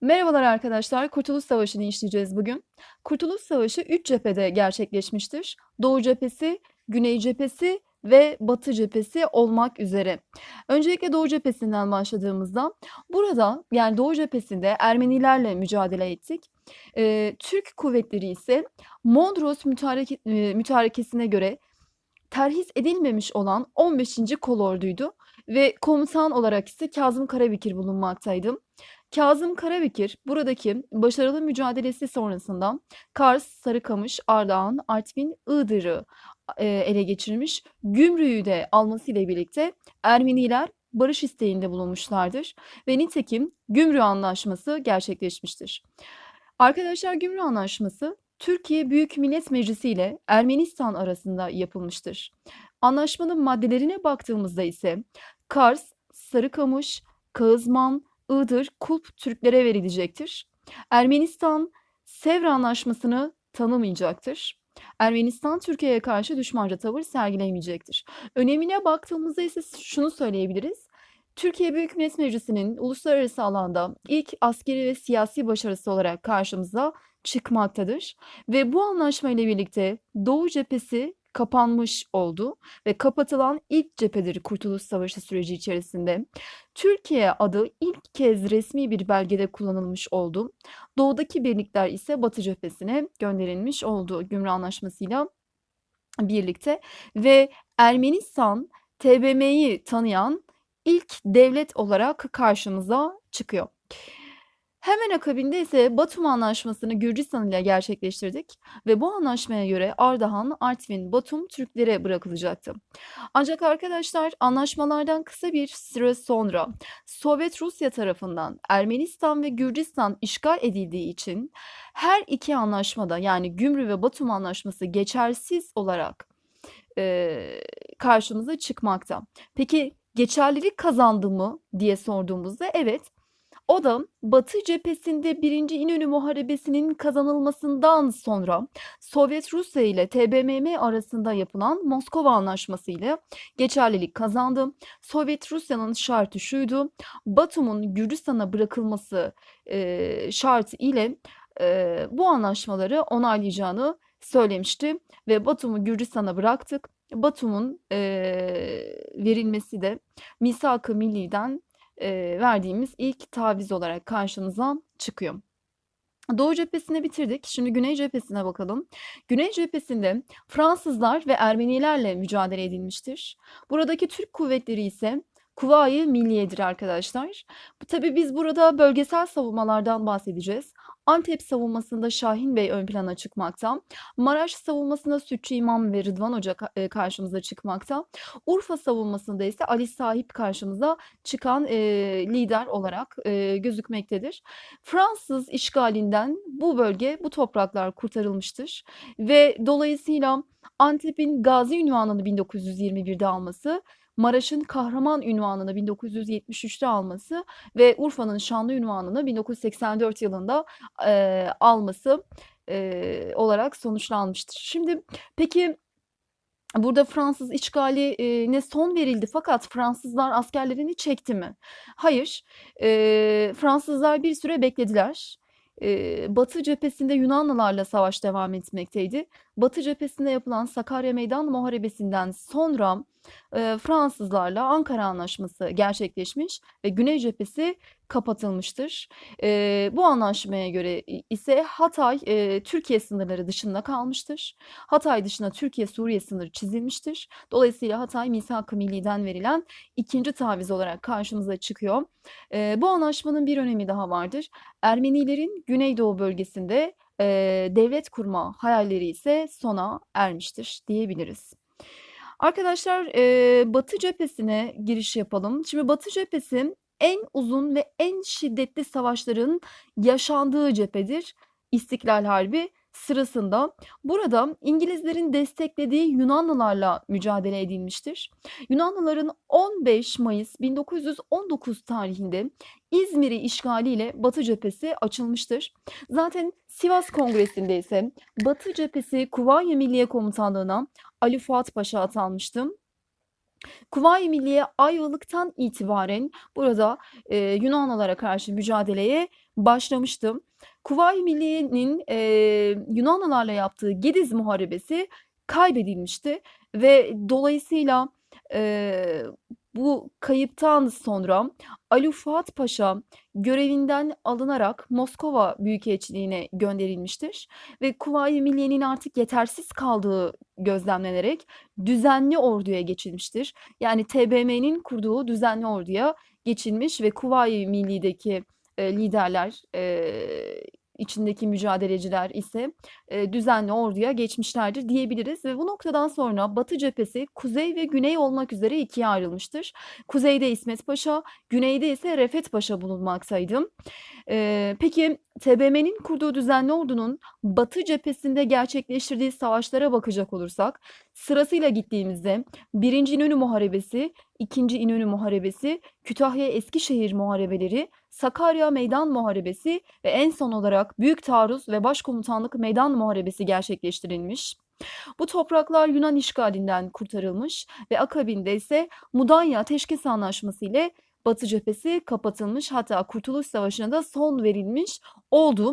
Merhabalar arkadaşlar. Kurtuluş Savaşı'nı işleyeceğiz bugün. Kurtuluş Savaşı 3 cephede gerçekleşmiştir. Doğu cephesi, Güney cephesi ve Batı cephesi olmak üzere. Öncelikle Doğu cephesinden başladığımızda burada yani Doğu cephesinde Ermenilerle mücadele ettik. Ee, Türk kuvvetleri ise Mondros mütareke, e, mütarekesine göre terhis edilmemiş olan 15. kolorduydu ve komutan olarak ise Kazım Karabekir bulunmaktaydı. Kazım Karabekir buradaki başarılı mücadelesi sonrasında Kars, Sarıkamış, Ardahan, Artvin, Iğdır'ı e, ele geçirmiş. Gümrüğü de almasıyla birlikte Ermeniler barış isteğinde bulunmuşlardır ve nitekim Gümrük Anlaşması gerçekleşmiştir. Arkadaşlar Gümrük Anlaşması Türkiye Büyük Millet Meclisi ile Ermenistan arasında yapılmıştır. Anlaşmanın maddelerine baktığımızda ise Kars, Sarıkamış, Kağızman, Iğdır, Kulp Türklere verilecektir. Ermenistan Sevr Anlaşması'nı tanımayacaktır. Ermenistan Türkiye'ye karşı düşmanca tavır sergilemeyecektir. Önemine baktığımızda ise şunu söyleyebiliriz. Türkiye Büyük Millet Meclisi'nin uluslararası alanda ilk askeri ve siyasi başarısı olarak karşımıza çıkmaktadır. Ve bu anlaşma ile birlikte Doğu cephesi kapanmış oldu ve kapatılan ilk cephedir Kurtuluş Savaşı süreci içerisinde. Türkiye adı ilk kez resmi bir belgede kullanılmış oldu. Doğudaki birlikler ise Batı cephesine gönderilmiş oldu Gümrük Anlaşması'yla birlikte ve Ermenistan TBMM'yi tanıyan ilk devlet olarak karşımıza çıkıyor. Hemen akabinde ise Batum Anlaşması'nı Gürcistan ile gerçekleştirdik ve bu anlaşmaya göre Ardahan, Artvin, Batum Türklere bırakılacaktı. Ancak arkadaşlar anlaşmalardan kısa bir süre sonra Sovyet Rusya tarafından Ermenistan ve Gürcistan işgal edildiği için her iki anlaşmada yani Gümrü ve Batum Anlaşması geçersiz olarak e, karşımıza çıkmakta. Peki geçerlilik kazandı mı diye sorduğumuzda evet o da Batı cephesinde 1. İnönü Muharebesi'nin kazanılmasından sonra Sovyet Rusya ile TBMM arasında yapılan Moskova Anlaşması ile geçerlilik kazandı. Sovyet Rusya'nın şartı şuydu. Batum'un Gürcistan'a bırakılması e, şartı ile e, bu anlaşmaları onaylayacağını söylemişti ve Batum'u Gürcistan'a bıraktık. Batum'un e, verilmesi de Misak-ı Milli'den e, verdiğimiz ilk taviz olarak karşımıza çıkıyor. Doğu cephesini bitirdik. Şimdi Güney cephesine bakalım. Güney cephesinde Fransızlar ve Ermenilerle mücadele edilmiştir. Buradaki Türk kuvvetleri ise Kuvayi Milliye'dir arkadaşlar. Tabii biz burada bölgesel savunmalardan bahsedeceğiz. Antep savunmasında Şahin Bey ön plana çıkmakta. Maraş savunmasında Sütçü İmam ve Rıdvan Hoca e, karşımıza çıkmakta. Urfa savunmasında ise Ali Sahip karşımıza çıkan e, lider olarak e, gözükmektedir. Fransız işgalinden bu bölge, bu topraklar kurtarılmıştır. Ve dolayısıyla Antep'in Gazi ünvanını 1921'de alması Maraş'ın kahraman ünvanını 1973'te alması ve Urfa'nın şanlı ünvanını 1984 yılında e, alması e, olarak sonuçlanmıştır. Şimdi peki Burada Fransız işgali ne son verildi fakat Fransızlar askerlerini çekti mi? Hayır. E, Fransızlar bir süre beklediler. Batı cephesinde Yunanlılarla savaş devam etmekteydi. Batı cephesinde yapılan Sakarya Meydan Muharebesi'nden sonra Fransızlarla Ankara Anlaşması gerçekleşmiş ve Güney cephesi kapatılmıştır. Bu anlaşmaya göre ise Hatay Türkiye sınırları dışında kalmıştır. Hatay dışına Türkiye-Suriye sınırı çizilmiştir. Dolayısıyla Hatay Misak-ı Milli'den verilen ikinci taviz olarak karşımıza çıkıyor. Bu anlaşmanın bir önemi daha vardır. Ermenilerin Güneydoğu bölgesinde devlet kurma hayalleri ise sona ermiştir diyebiliriz. Arkadaşlar e, Batı cephesine giriş yapalım. Şimdi Batı cephesi en uzun ve en şiddetli savaşların yaşandığı cephedir. İstiklal Harbi sırasında burada İngilizlerin desteklediği Yunanlılarla mücadele edilmiştir. Yunanlıların 15 Mayıs 1919 tarihinde İzmir'i işgaliyle Batı cephesi açılmıştır. Zaten Sivas Kongresi'nde ise Batı cephesi Kuvayi Milliye Komutanlığı'na Ali Fuat Paşa atanmıştı. Kuvayi Milliye Ayvalık'tan itibaren burada e, Yunanlılara karşı mücadeleye başlamıştı. Kuvayi Milliye'nin e, Yunanlılarla yaptığı Gediz Muharebesi kaybedilmişti ve dolayısıyla e, bu kayıptan sonra Ali Fuat Paşa görevinden alınarak Moskova Büyükelçiliğine gönderilmiştir ve Kuvayi Milliye'nin artık yetersiz kaldığı gözlemlenerek düzenli orduya geçilmiştir. Yani TBMM'nin kurduğu düzenli orduya geçilmiş ve Kuvayi Milli'deki e, liderler, e, içindeki mücadeleciler ise e, düzenli orduya geçmişlerdir diyebiliriz ve bu noktadan sonra Batı cephesi kuzey ve güney olmak üzere ikiye ayrılmıştır. Kuzeyde İsmet Paşa, güneyde ise Refet Paşa bulunmaktaydı. E, peki TBMM'nin kurduğu düzenli ordunun Batı cephesinde gerçekleştirdiği savaşlara bakacak olursak sırasıyla gittiğimizde 1. İnönü Muharebesi, 2. İnönü Muharebesi, Kütahya Eskişehir Muharebeleri, Sakarya Meydan Muharebesi ve en son olarak Büyük Taarruz ve Başkomutanlık Meydan Muharebesi gerçekleştirilmiş. Bu topraklar Yunan işgalinden kurtarılmış ve akabinde ise Mudanya Ateşkes Anlaşması ile Batı cephesi kapatılmış hatta Kurtuluş Savaşı'na da son verilmiş oldu.